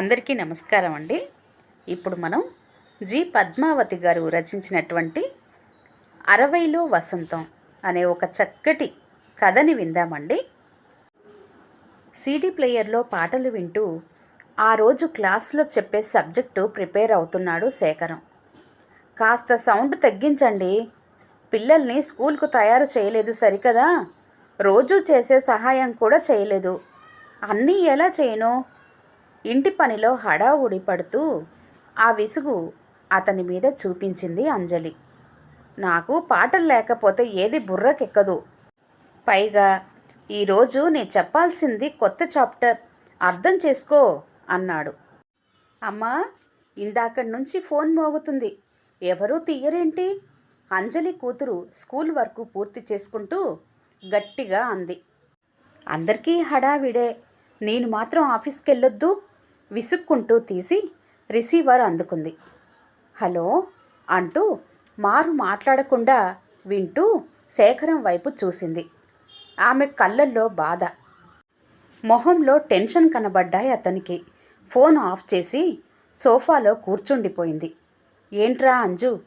అందరికీ నమస్కారం అండి. ఇప్పుడు మనం జి పద్మావతి గారు రచించినటువంటి అరవైలో వసంతం అనే ఒక చక్కటి కథని విందామండి. సీడీ ప్లేయర్లో పాటలు వింటూ ఆ రోజు క్లాస్లో చెప్పే సబ్జెక్టు ప్రిపేర్ అవుతున్నాడు శేఖరం. కాస్త సౌండ్ తగ్గించండి. పిల్లల్ని స్కూల్కు తయారు చేయలేదు సరికదా? రోజూ చేసే సహాయం కూడా చేయలేదు. అన్నీ ఎలా చేయను? ఇంటి పనిలో హడావుడి పడుతూ ఆ విసుగు అతని మీద చూపించింది అంజలి. నాకు పాటలు లేకపోతే ఏది బుర్రకెక్కదు. పైగా ఈరోజు నేను చెప్పాల్సింది కొత్త చాప్టర్ అర్థం చేసుకో అన్నాడు. అమ్మా ఇందాకడి నుంచి ఫోన్ మోగుతుంది. ఎవరూ తీయరేంటి? అంజలి కూతురు స్కూల్ వర్క్ పూర్తి చేసుకుంటూ గట్టిగా అంది. అందరికీ హడావిడే. నేను మాత్రం ఆఫీస్కి వెళ్ళొద్దు విసుక్కుంటూ తీసి రిసీవర్ అందుకుంది. హలో అంటూ మారు మాట్లాడకుండా వింటూ శేఖరం వైపు చూసింది. ఆమె కళ్ళల్లో బాధ. మొహంలో టెన్షన్ కనబడ్డాయి అతనికి. ఫోన్ ఆఫ్ చేసి సోఫాలో కూర్చుండిపోయింది. ఏంట్రా అంజు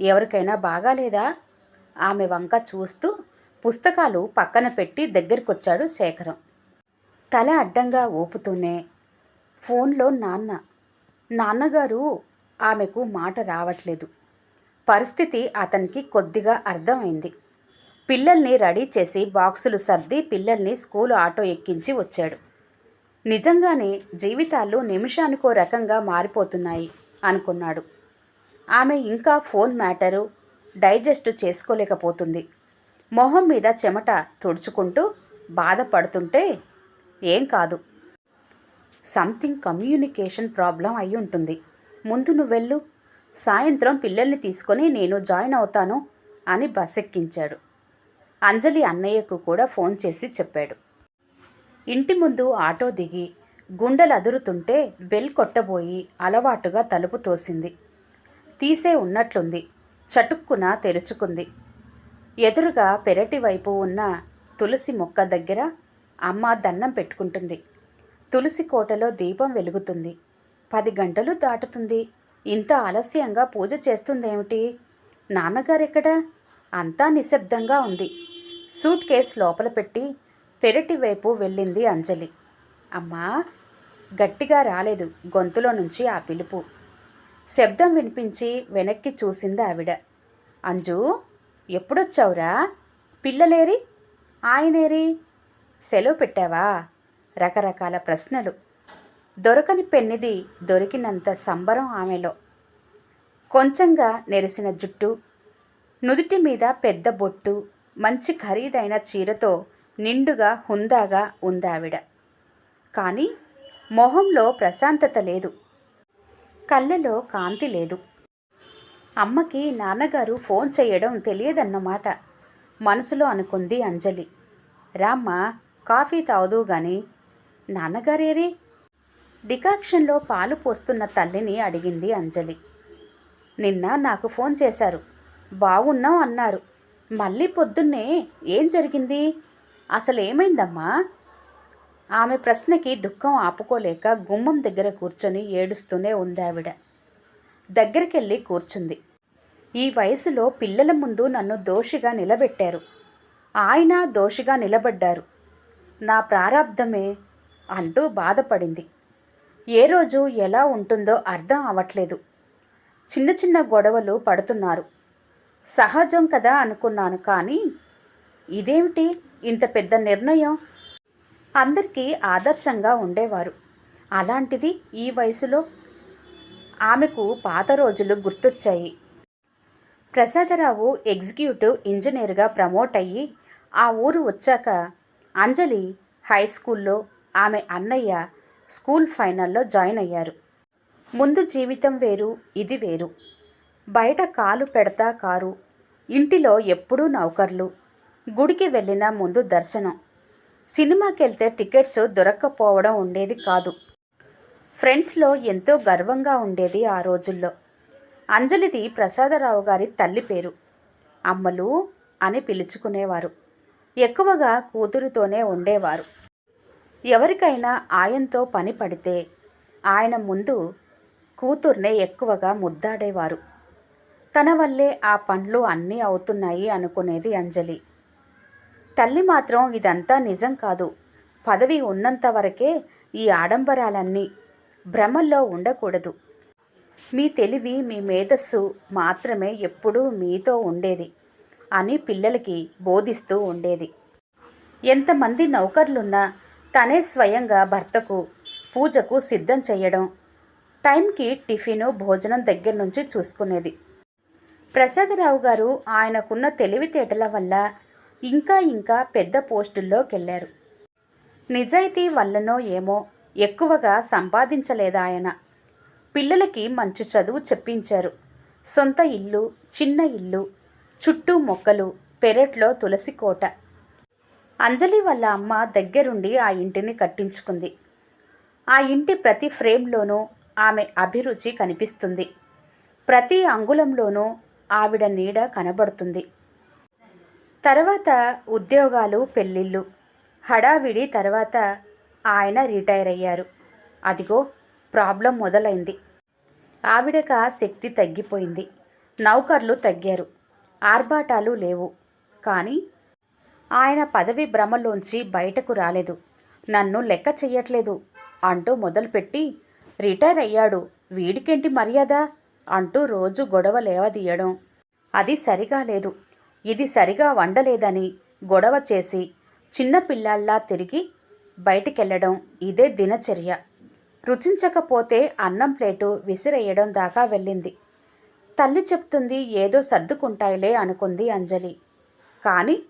ఎవరికైనా బాగాలేదా? ఆమె వంక చూస్తూ పుస్తకాలు పక్కన పెట్టి దగ్గరికొచ్చాడు శేఖరం. తల అడ్డంగా ఊపుతూనే ఫోన్లో నాన్న. నాన్నగారు ఆమెకు మాట రావట్లేదు. పరిస్థితి అతనికి కొద్దిగా అర్థమైంది. పిల్లల్ని రెడీ చేసి బాక్సులు సర్ది పిల్లల్ని స్కూలు ఆటో ఎక్కించి వచ్చాడు. నిజంగానే జీవితాలు నిమిషానికో రకంగా మారిపోతున్నాయి అనుకున్నాడు. ఆమె ఇంకా ఫోన్ మ్యాటరు డైజెస్ట్ చేసుకోలేకపోతుంది. మొహం మీద చెమట తుడుచుకుంటూ బాధపడుతుంటే ఏం కాదు. సంథింగ్ కమ్యూనికేషన్ ప్రాబ్లం అయి ఉంటుంది. ముందు నువ్వెళ్ళు సాయంత్రం పిల్లల్ని తీసుకొని నేను జాయిన్ అవుతాను అని బస్ ఎక్కించాడు అంజలి అన్నయ్యకు కూడా ఫోన్ చేసి చెప్పాడు. ఇంటి ముందు ఆటో దిగి గుండెలు అదురుతుంటే బెల్ కొట్టబోయి అలవాటుగా తలుపు తోసింది. తీసే ఉన్నట్లుంది. చటుక్కున తెరుచుకుంది. ఎదురుగా పెరటి వైపు ఉన్న తులసి మొక్క దగ్గర అమ్మ దండం పెట్టుకుంటుంది. తులసి కోటలో దీపం వెలుగుతుంది. పది గంటలు దాటుతుంది. ఇంత ఆలస్యంగా పూజ చేస్తుందేమిటి? నాన్నగారెక్కడా? అంతా నిశ్శబ్దంగా ఉంది. సూట్ కేస్ లోపల పెట్టి పెరటి వైపు వెళ్ళింది అంజలి. అమ్మా! గట్టిగా రాలేదు గొంతులో నుంచి ఆ పిలుపు. శబ్దం వినిపించి వెనక్కి చూసింది ఆవిడ. అంజు ఎప్పుడొచ్చావురా? పిల్లలేరి? ఆయనేరి? సెలవు పెట్టావా? రకరకాల ప్రశ్నలు. దొరకని పెన్నిది దొరికినంత సంబరం ఆమెలో. కొంచెంగా నెరిసిన జుట్టు నుదుటి మీద పెద్ద బొట్టు మంచి ఖరీదైన చీరతో నిండుగా హుందాగా ఉందావిడ. కానీ మొహంలో ప్రశాంతత లేదు. కళ్ళలో కాంతి లేదు. అమ్మకి నాన్నగారు ఫోన్ చేయడం తెలియదన్నమాట. మనసులో అనుకుంది అంజలి. రామ్మ కాఫీ తాగుదు గాని నాన్నగారేరి? డికాక్షన్లో పాలు పోస్తున్న తల్లిని అడిగింది అంజలి. నిన్న నాకు ఫోన్ చేశారు. బాగున్నాం అన్నారు. మళ్ళీ పొద్దున్నే ఏం జరిగింది? అసలేమైందమ్మా? ఆమె ప్రశ్నకి దుఃఖం ఆపుకోలేక గుమ్మం దగ్గర కూర్చొని ఏడుస్తూనే ఉంది ఆవిడ దగ్గరికెళ్ళి కూర్చుంది. ఈ వయసులో పిల్లల ముందు నన్ను దోషిగా నిలబెట్టారు. ఆయన దోషిగా నిలబడ్డారు. నా ప్రారాబ్ధమే అంటూ బాధపడింది. ఏ రోజు ఎలా ఉంటుందో అర్థం అవట్లేదు చిన్న చిన్న గొడవలు పడుతున్నారు. సహజం కదా అనుకున్నాను కానీ ఇదేమిటి ఇంత పెద్ద నిర్ణయం? అందరికీ ఆదర్శంగా ఉండేవారు. అలాంటిది ఈ వయసులో ఆమెకు పాత రోజులు గుర్తొచ్చాయి. ప్రసాదరావు ఎగ్జిక్యూటివ్ ఇంజనీర్గా ప్రమోట్ అయ్యి ఆ ఊరు వచ్చాక అంజలి హై స్కూల్లో ఆమె అన్నయ్య స్కూల్ ఫైనల్లో జాయిన్ అయ్యారు. ముందు జీవితం వేరు ఇది వేరు. బయట కాలు పెడతా కారు ఇంటిలో ఎప్పుడూ నౌకర్లు గుడికి వెళ్ళిన ముందు దర్శనం. సినిమాకి వెళ్తే టికెట్స్ దొరక్కపోవడం ఉండేది కాదు. ఫ్రెండ్స్లో ఎంతో గర్వంగా ఉండేది ఆ రోజుల్లో. అంజలిది ప్రసాదరావు గారి తల్లి పేరు. అమ్మలు అని పిలుచుకునేవారు. ఎక్కువగా కూతురుతోనే ఉండేవారు. ఎవరికైనా ఆయంతో పని పడితే ఆయన ముందు కూతుర్నే ఎక్కువగా ముద్దాడేవారు. తన వల్లే ఆ పనులు అన్నీ అవుతున్నాయి అనుకునేది అంజలి. తల్లి మాత్రం ఇదంతా నిజం కాదు. పదవి ఉన్నంత వరకే ఈ ఆడంబరాలన్నీ భ్రమల్లో ఉండకూడదు. మీ తెలివి మీ మేధస్సు మాత్రమే ఎప్పుడూ మీతో ఉండేది అని పిల్లలకి బోధిస్తూ ఉండేది. ఎంతమంది నౌకర్లున్నా తనే స్వయంగా భర్తకు పూజకు సిద్ధం చేయడం టైంకి టిఫిను భోజనం దగ్గర నుంచి చూసుకునేది. ప్రసాదరావు గారు ఆయనకున్న తెలివితేటల వల్ల ఇంకా ఇంకా పెద్ద పోస్టుల్లోకి వెళ్ళారు నిజాయితీ వల్లనో ఏమో ఎక్కువగా సంపాదించలేదు ఆయన. పిల్లలకి మంచి చదువు చెప్పించారు. సొంత ఇల్లు చిన్న ఇల్లు చుట్టూ మొక్కలు పెరట్లో తులసి కోట. అంజలి వాళ్ళ అమ్మ దగ్గరుండి ఆ ఇంటిని కట్టించుకుంది. ఆ ఇంటి ప్రతి ఫ్రేమ్లోనూ ఆమె అభిరుచి కనిపిస్తుంది. ప్రతి అంగుళంలోనూ ఆవిడ నీడ కనబడుతుంది. తర్వాత ఉద్యోగాలు పెళ్ళిళ్ళు. హడావిడి తర్వాత ఆయన రిటైర్ అయ్యారు. అదిగో ప్రాబ్లం మొదలైంది. ఆవిడక శక్తి తగ్గిపోయింది. నౌకర్లు తగ్గారు. ఆర్భాటాలు లేవు. కానీ ఆయన పదవి భ్రమలోంచి బయటకు రాలేదు. నన్ను లెక్క చెయ్యట్లేదు. అంటూ మొదలుపెట్టి రిటైర్ అయ్యాడు. వీడికేంటి మర్యాద అంటూ రోజు గొడవ లేవదీయడం. అది సరిగా లేదు. ఇది సరిగా వండలేదని గొడవ చేసి చిన్నపిల్లాళ్ళా తిరిగి బయటికెళ్ళడం ఇదే దినచర్య. రుచించకపోతే అన్నం ప్లేటు విసిరేయడం దాకా వెళ్ళింది. తల్లి చెప్తుంది ఏదో సర్దుకుంటాయిలే అనుకుంది అంజలి. కానీ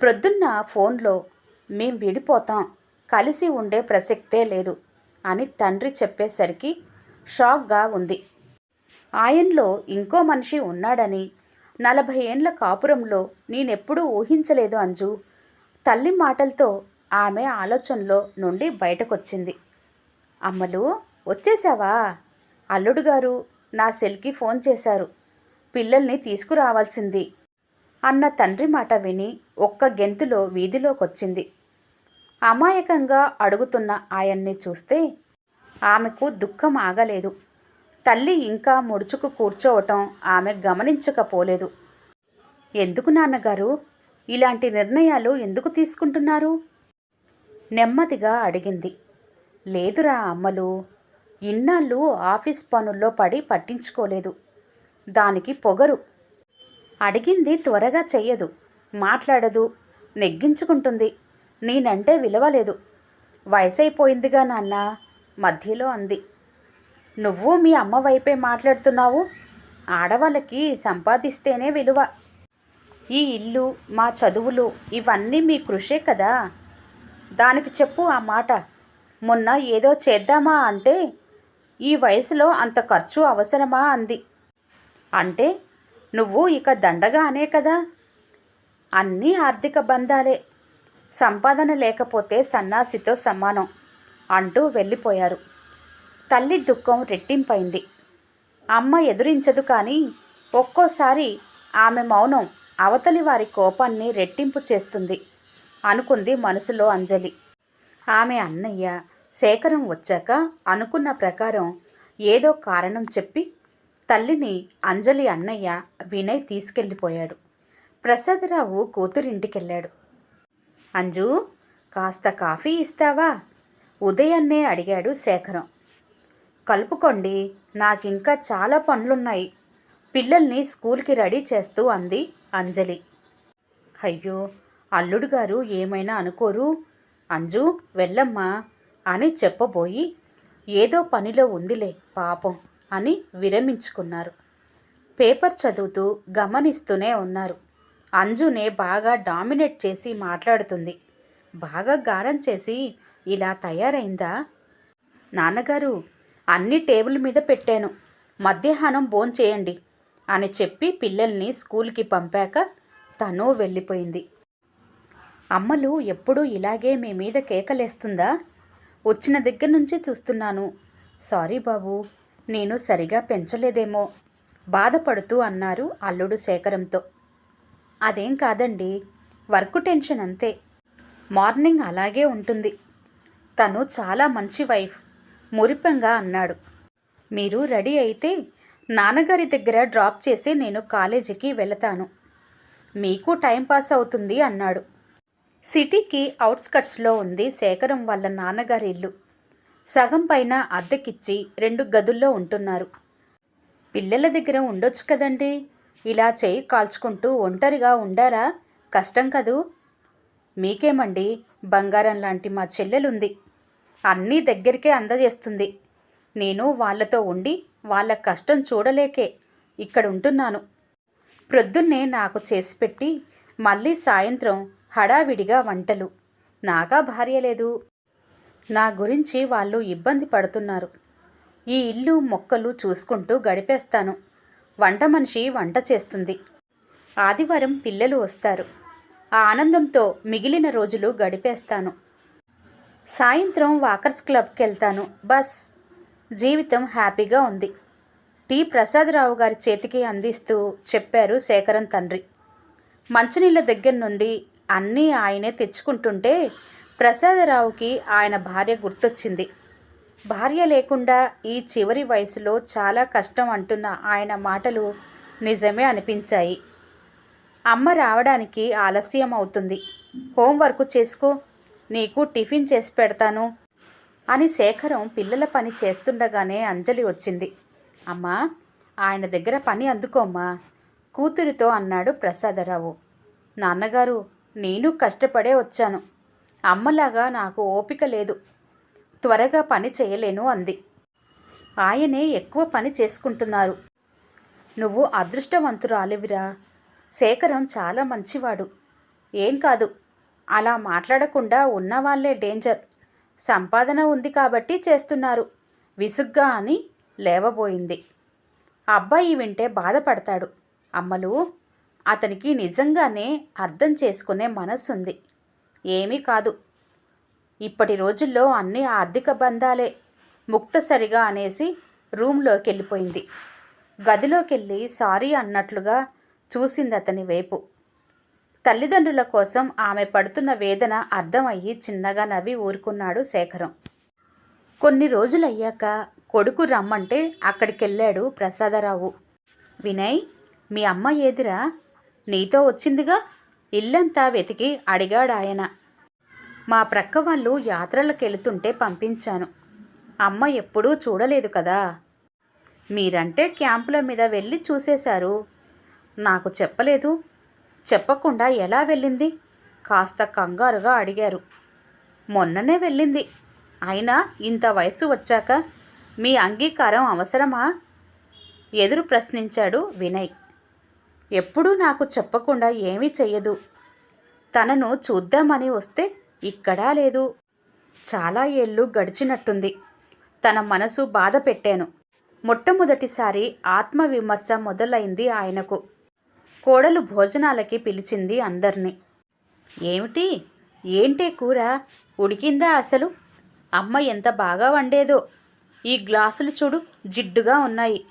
ప్రొద్దున్న ఫోన్లో మేం విడిపోతాం కలిసి ఉండే ప్రసక్తే లేదు అని తండ్రి చెప్పేసరికి షాక్గా ఉంది. ఆయనలో ఇంకో మనిషి ఉన్నాడని నలభై ఏండ్ల కాపురంలో నేనెప్పుడూ ఊహించలేదు అంజు తల్లి మాటలతో ఆమె ఆలోచనలో నుండి బయటకొచ్చింది. అమ్మలు వచ్చేసావా అల్లుడు గారు నా సెల్కి ఫోన్ చేశారు. పిల్లల్ని తీసుకురావాల్సింది. అన్న తండ్రి మాట విని ఒక్క గెంతులో వీధిలోకొచ్చింది. అమాయకంగా అడుగుతున్న ఆయన్ని చూస్తే ఆమెకు దుఃఖం ఆగలేదు. తల్లి ఇంకా ముడుచుకు కూర్చోవటం ఆమె గమనించకపోలేదు. ఎందుకు నాన్నగారు? ఇలాంటి నిర్ణయాలు ఎందుకు తీసుకుంటున్నారు? నెమ్మదిగా అడిగింది. లేదురా అమ్మలు ఇన్నాళ్ళు ఆఫీస్ పనుల్లో పడి పట్టించుకోలేదు. దానికి పొగరు. అడిగింది త్వరగా చెయ్యదు. మాట్లాడదు. నెగ్గించుకుంటుంది. నేనంటే విలువలేదు. వయసైపోయిందిగా నాన్న మధ్యలో అంది. నువ్వు మీ అమ్మ వైపే మాట్లాడుతున్నావు? ఆడవాళ్ళకి సంపాదిస్తేనే విలువ. ఈ ఇల్లు మా చదువులు ఇవన్నీ మీ కృషే కదా? దానికి చెప్పు ఆ మాట. మొన్న ఏదో చేద్దామా అంటే ఈ వయసులో అంత ఖర్చు అవసరమా అంది. అంటే నువ్వు ఇక దండగా అనే కదా? అన్నీ ఆర్థిక బంధాలే. సంపాదన లేకపోతే సన్నాసితో సమానం అంటూ వెళ్ళిపోయారు. తల్లి దుఃఖం రెట్టింపైంది. అమ్మ ఎదురించదు కానీ ఒక్కోసారి ఆమె మౌనం అవతలి వారి కోపాన్ని రెట్టింపు చేస్తుంది అనుకుంది మనసులో అంజలి. ఆమె అన్నయ్య శేఖరం వచ్చాక అనుకున్న ప్రకారం ఏదో కారణం చెప్పి తల్లిని అంజలి అన్నయ్య వినయ్ తీసుకెళ్ళిపోయాడు. ప్రసాదరావు కూతురింటికెళ్ళాడు. అంజు కాస్త కాఫీ ఇస్తావా? ఉదయాన్నే అడిగాడు శేఖరం. కలుపుకోండి నాకింకా చాలా పనులున్నాయి. పిల్లల్ని స్కూల్కి రెడీ చేస్తూ అంది అంజలి. అయ్యో అల్లుడు గారు ఏమైనా అనుకోరు? అంజు వెళ్ళమ్మా అని చెప్పబోయి ఏదో పనిలో ఉందిలే పాపం. అని విరమించుకున్నారు. పేపర్ చదువుతూ గమనిస్తూనే ఉన్నారు. అంజునే బాగా డామినేట్ చేసి మాట్లాడుతుంది. బాగా గారం చేసి ఇలా తయారైందా? నాన్నగారు అన్ని టేబుల్ మీద పెట్టాను. మధ్యాహ్నం భోంచేయండి అని చెప్పి పిల్లల్ని స్కూల్కి పంపాక తను వెళ్ళిపోయింది. అమ్మలు ఎప్పుడూ ఇలాగే మీ మీద కేకలేస్తుందా? వచ్చిన దగ్గర నుంచి చూస్తున్నాను. సారీ బాబు నేను సరిగా పెంచలేదేమో బాధపడుతూ అన్నారు అల్లుడు శేఖరంతో. అదేం కాదండి వర్క్ టెన్షన్ అంతే. మార్నింగ్ అలాగే ఉంటుంది. తను చాలా మంచి వైఫ్ మురిపంగా అన్నాడు. మీరు రెడీ అయితే నాన్నగారి దగ్గర డ్రాప్ చేసి నేను కాలేజీకి వెళతాను. మీకు టైంపాస్ అవుతుంది అన్నాడు. సిటీకి అవుట్స్కట్స్లో ఉంది శేఖరం వాళ్ళ నాన్నగారి ఇల్లు. సగం పైన అద్దెకిచ్చి రెండు గదుల్లో ఉంటున్నారు. పిల్లల దగ్గర ఉండొచ్చు కదండి. ఇలా చేయి కాల్చుకుంటూ ఒంటరిగా ఉండాలా? కష్టం కదూ? మీకేమండి? బంగారం లాంటి మా చెల్లెలుంది. అన్నీ దగ్గరికే అందజేస్తుంది. నేను వాళ్ళతో ఉండి వాళ్ళ కష్టం చూడలేకే ఇక్కడ ఉంటున్నాను ప్రొద్దున్నే నాకు చేసి పెట్టి మళ్ళీ సాయంత్రం హడావిడిగా వంటలు. నాగా భార్య లేదు. నా గురించి వాళ్ళు ఇబ్బంది పడుతున్నారు. ఈ ఇల్లు మొక్కలు చూసుకుంటూ గడిపేస్తాను. వంట మనిషి వంట చేస్తుంది. ఆదివారం పిల్లలు వస్తారు. ఆ ఆనందంతో మిగిలిన రోజులు గడిపేస్తాను. సాయంత్రం వాకర్స్ క్లబ్కి వెళ్తాను బస్. జీవితం హ్యాపీగా ఉంది. టి. ప్రసాదరావు గారి చేతికి అందిస్తూ చెప్పారు శేఖరన్ తండ్రి. మంచినీళ్ళ దగ్గర నుండి అన్నీ ఆయనే తెచ్చుకుంటుంటే ప్రసాదరావుకి ఆయన భార్య గుర్తొచ్చింది. భార్య లేకుండా ఈ చివరి వయసులో చాలా కష్టం అంటున్న ఆయన మాటలు నిజమే అనిపించాయి. అమ్మ రావడానికి ఆలస్యం అవుతుంది. హోంవర్క్ చేసుకో నీకు టిఫిన్ చేసి పెడతాను అని శేఖరం పిల్లల పని చేస్తుండగానే అంజలి వచ్చింది. అమ్మా ఆయన దగ్గర పని అందుకోమ్మా కూతురితో అన్నాడు ప్రసాదరావు. నాన్నగారు నేను కష్టపడే వచ్చాను. అమ్మలాగా నాకు ఓపిక లేదు. త్వరగా పని చేయలేను అంది. ఆయనే ఎక్కువ పని చేసుకుంటున్నారు. నువ్వు అదృష్టవంతురాలివిరా. శేఖరం చాలా మంచివాడు. ఏం కాదు. అలా మాట్లాడకుండా ఉన్నవాళ్ళే డేంజర్. సంపాదన ఉంది కాబట్టి చేస్తున్నారు. విసుగ్గా అని లేవబోయింది. అబ్బాయి వింటే బాధపడతాడు. అమ్మలు అతనికి నిజంగానే అర్థం చేసుకునే మనస్సుంది. ఏమీ కాదు. ఇప్పటి రోజుల్లో అన్ని ఆర్థిక బంధాలే ముక్తసరిగా అనేసి రూమ్లోకి వెళ్ళిపోయింది గదిలోకి వెళ్ళి సారీ అన్నట్లుగా చూసింది అతని వైపు. తల్లిదండ్రుల కోసం ఆమె పడుతున్న వేదన అర్థమయ్యి చిన్నగా నవ్వి ఊరుకున్నాడు శేఖరం. కొన్ని రోజులయ్యాక కొడుకు రమ్మంటే అక్కడికెళ్ళాడు ప్రసాదరావు. వినయ్ మీ అమ్మ ఏదిరా? నీతో వచ్చిందిగా? ఇల్లంతా వెతికి అడిగాడాయన. మా ప్రక్క వాళ్ళు యాత్రలకెళ్తుంటే పంపించాను. అమ్మ ఎప్పుడూ చూడలేదు కదా. మీరంటే క్యాంపుల మీద వెళ్ళి చూసేశారు. నాకు చెప్పలేదు. చెప్పకుండా ఎలా వెళ్ళింది? కాస్త కంగారుగా అడిగారు. మొన్ననే వెళ్ళింది. అయినా ఇంత వయసు వచ్చాక మీ అంగీకారం అవసరమా? ఎదురు ప్రశ్నించాడు వినయ్. ఎప్పుడూ నాకు చెప్పకుండా ఏమీ చెయ్యదు. తనను చూద్దామని వస్తే ఇక్కడా లేదు. చాలా ఏళ్ళు గడిచినట్టుంది. తన మనసు బాధ పెట్టాను. మొట్టమొదటిసారి ఆత్మవిమర్శ మొదలైంది ఆయనకు. కోడలు భోజనాలకి పిలిచింది అందర్నీ. ఏమిటి? ఏంటే కూర? ఉడికిందా అసలు? అమ్మ ఎంత బాగా వండేదో. ఈ గ్లాసులు చూడు జిడ్డుగా ఉన్నాయి.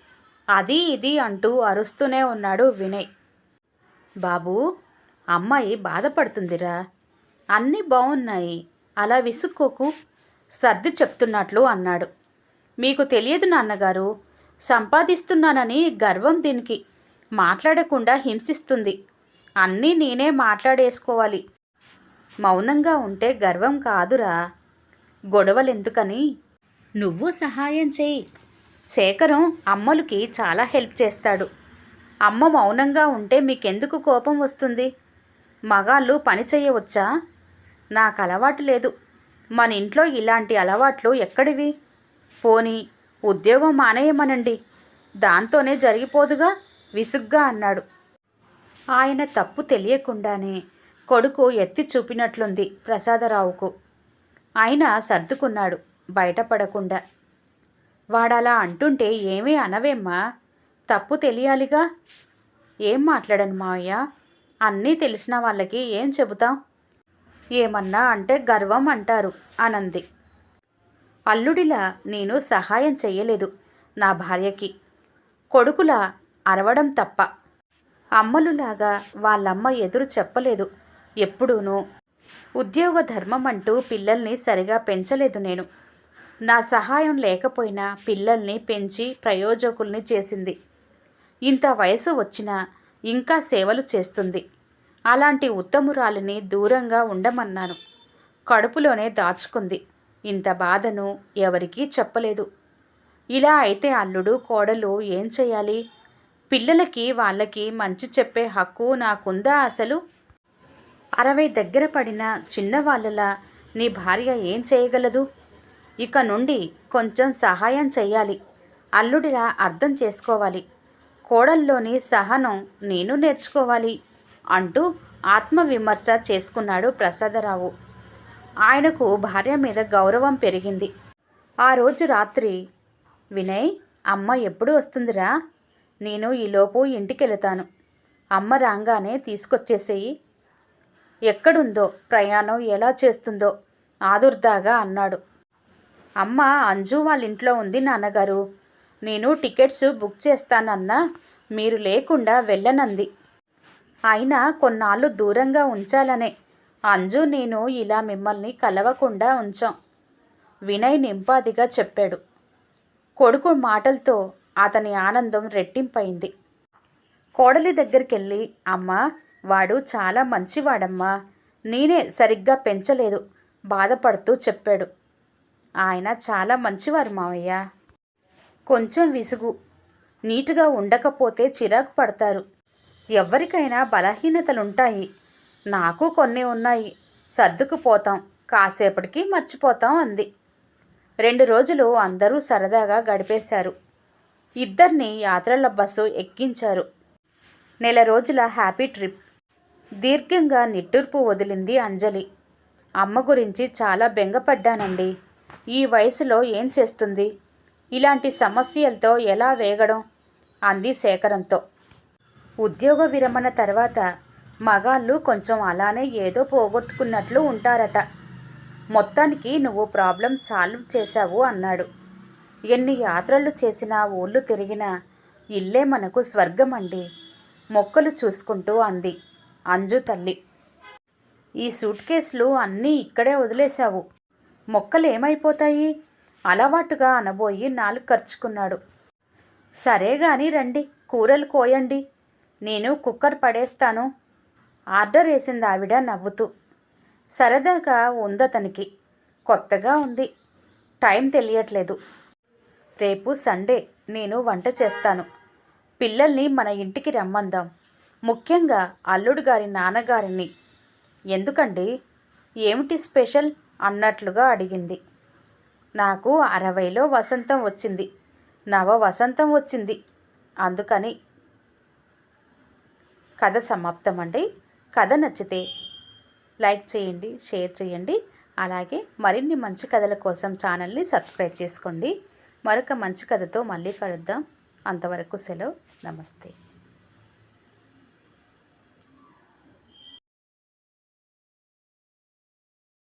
అది ఇది అంటూ అరుస్తూనే ఉన్నాడు వినయ్. బాబూ అమ్మాయి బాధపడుతుందిరా. అన్నీ బాగున్నాయి అలా విసుక్కోకు సర్ది చెప్తున్నట్లు అన్నాడు. మీకు తెలియదు నాన్నగారు సంపాదిస్తున్నానని గర్వం దీనికి. మాట్లాడకుండా హింసిస్తుంది. అన్నీ నేనే మాట్లాడేసుకోవాలి. మౌనంగా ఉంటే గర్వం కాదురా. గొడవలెందుకని? నువ్వు సహాయం చేయి. శేఖరం అమ్మలకి చాలా హెల్ప్ చేస్తాడు. అమ్మ మౌనంగా ఉంటే మీకెందుకు కోపం వస్తుంది? మగాళ్ళు పని చేయవచ్చా? నాకు అలవాటు లేదు. మన ఇంట్లో ఇలాంటి అలవాట్లు ఎక్కడివి? పోనీ ఉద్యోగం మానేయమనండి. దాంతోనే జరిగిపోదుగా? విసుగ్గా అన్నాడు. ఆయన తప్పు తెలియకుండానే కొడుకు ఎత్తి చూపినట్లుంది ప్రసాదరావుకు. ఆయన సర్దుకున్నాడు బయటపడకుండా. వాడలా అంటుంటే ఏమీ అనవేమ్మా? తప్పు తెలియాలిగా? ఏం మాట్లాడను మావయ్య? అన్నీ తెలిసిన వాళ్ళకి ఏం చెబుతాం? ఏమన్నా అంటే గర్వం అంటారు అనంది. అల్లుడిలా నేను సహాయం చెయ్యలేదు నా భార్యకి. కొడుకులా అరవడం తప్ప. అమ్మలులాగా వాళ్ళమ్మ ఎదురు చెప్పలేదు ఎప్పుడూనూ. ఉద్యోగ ధర్మం అంటూ పిల్లల్ని సరిగా పెంచలేదు నేను. నా సహాయం లేకపోయినా పిల్లల్ని పెంచి ప్రయోజకుల్ని చేసింది. ఇంత వయసు వచ్చినా ఇంకా సేవలు చేస్తుంది. అలాంటి ఉత్తమురాలిని దూరంగా ఉండమన్నాను. కడుపులోనే దాచుకుంది. ఇంత బాధను ఎవరికీ చెప్పలేదు. ఇలా అయితే అల్లుడు కోడలు ఏం చేయాలి? పిల్లలకి వాళ్ళకి మంచి చెప్పే హక్కు నాకుందా అసలు? అరవై దగ్గర పడిన చిన్నవాళ్ళలా నీ భార్య ఏం చేయగలదు? ఇక నుండి కొంచెం సహాయం చెయ్యాలి. అల్లుడిలా అర్థం చేసుకోవాలి. కోడల్లోని సహనం నేను నేర్చుకోవాలి అంటూ ఆత్మవిమర్శ చేసుకున్నాడు ప్రసాదరావు. ఆయనకు భార్య మీద గౌరవం పెరిగింది. ఆ రోజు రాత్రి వినయ్ అమ్మ ఎప్పుడు వస్తుందిరా? నేను ఈలోపు ఇంటికి వెళతాను అమ్మ రాగానే తీసుకొచ్చేసేయి. ఎక్కడుందో ప్రయాణం ఎలా చేస్తుందో ఆదుర్దాగా అన్నాడు. అమ్మ అంజు వాళ్ళ ఇంట్లో ఉంది నాన్నగారు. నేను టికెట్స్ బుక్ చేస్తానన్నా. మీరు లేకుండా వెళ్ళనంది. అయినా కొన్నాళ్ళు దూరంగా ఉంచాలనే. అంజు నేను ఇలా మిమ్మల్ని కలవకుండా ఉంచాం. వినయ్ నింపాదిగా చెప్పాడు. కొడుకు మాటలతో అతని ఆనందం రెట్టింపైంది. కోడలి దగ్గరికెళ్ళి అమ్మా వాడు చాలా మంచివాడమ్మా. నేనే సరిగ్గా పెంచలేదు బాధపడుతూ చెప్పాడు. ఆయన చాలా మంచివారు మావయ్య. కొంచెం విసుగు. నీటుగా ఉండకపోతే చిరాకు పడతారు. ఎవరికైనా బలహీనతలుంటాయి. నాకు కొన్ని ఉన్నాయి. సర్దుకుపోతాం. కాసేపటికి మర్చిపోతాం అంది. రెండు రోజులు అందరూ సరదాగా గడిపేశారు. ఇద్దరిని యాత్రల బస్సు ఎక్కించారు. నెల రోజుల హ్యాపీ ట్రిప్. దీర్ఘంగా నిట్టూర్పు వదిలింది అంజలి. అమ్మ గురించి చాలా బెంగపడ్డానండి. ఈ వయసులో ఏం చేస్తుంది? ఇలాంటి సమస్యలతో ఎలా వేగడం? అంది శేఖరంతో. ఉద్యోగ విరమణ తర్వాత మగాళ్ళు కొంచెం అలానే ఏదో పోగొట్టుకున్నట్లు ఉంటారట. మొత్తానికి నువ్వు ప్రాబ్లం సాల్వ్ చేశావు అన్నాడు. ఎన్ని యాత్రలు చేసినా ఊళ్ళు తిరిగినా ఇల్లే మనకు స్వర్గం అండి మొక్కలు చూసుకుంటూ అంది అంజు తల్లి. ఈ సూట్ కేసులు అన్నీ ఇక్కడే వదిలేశావు. మొక్కలు ఏమైపోతాయి? అలవాటుగా అనబోయి నాలుగు ఖర్చుకున్నాడు సరే గాని రండి కూరలు కోయండి. నేను కుక్కర్ పడేస్తాను. ఆర్డర్ వేసింది ఆవిడ నవ్వుతూ. సరదాగా ఉందతనికి కొత్తగా ఉంది. టైం తెలియట్లేదు. రేపు సండే నేను వంట చేస్తాను. పిల్లల్ని మన ఇంటికి రమ్మందాం. ముఖ్యంగా అల్లుడు గారి నాన్నగారిని. ఎందుకండి? ఏమిటి స్పెషల్? అన్నట్లుగా అడిగింది. నాకు అరవైలో వసంతం వచ్చింది. నవ వసంతం వచ్చింది. అందుకని కథ సమాప్తం అండి కథ నచ్చితే లైక్ చేయండి షేర్ చేయండి. అలాగే మరిన్ని మంచి కథల కోసం ఛానల్ని సబ్స్క్రైబ్ చేసుకోండి. మరొక మంచి కథతో మళ్ళీ కలుద్దాం. అంతవరకు సెలవు. నమస్తే.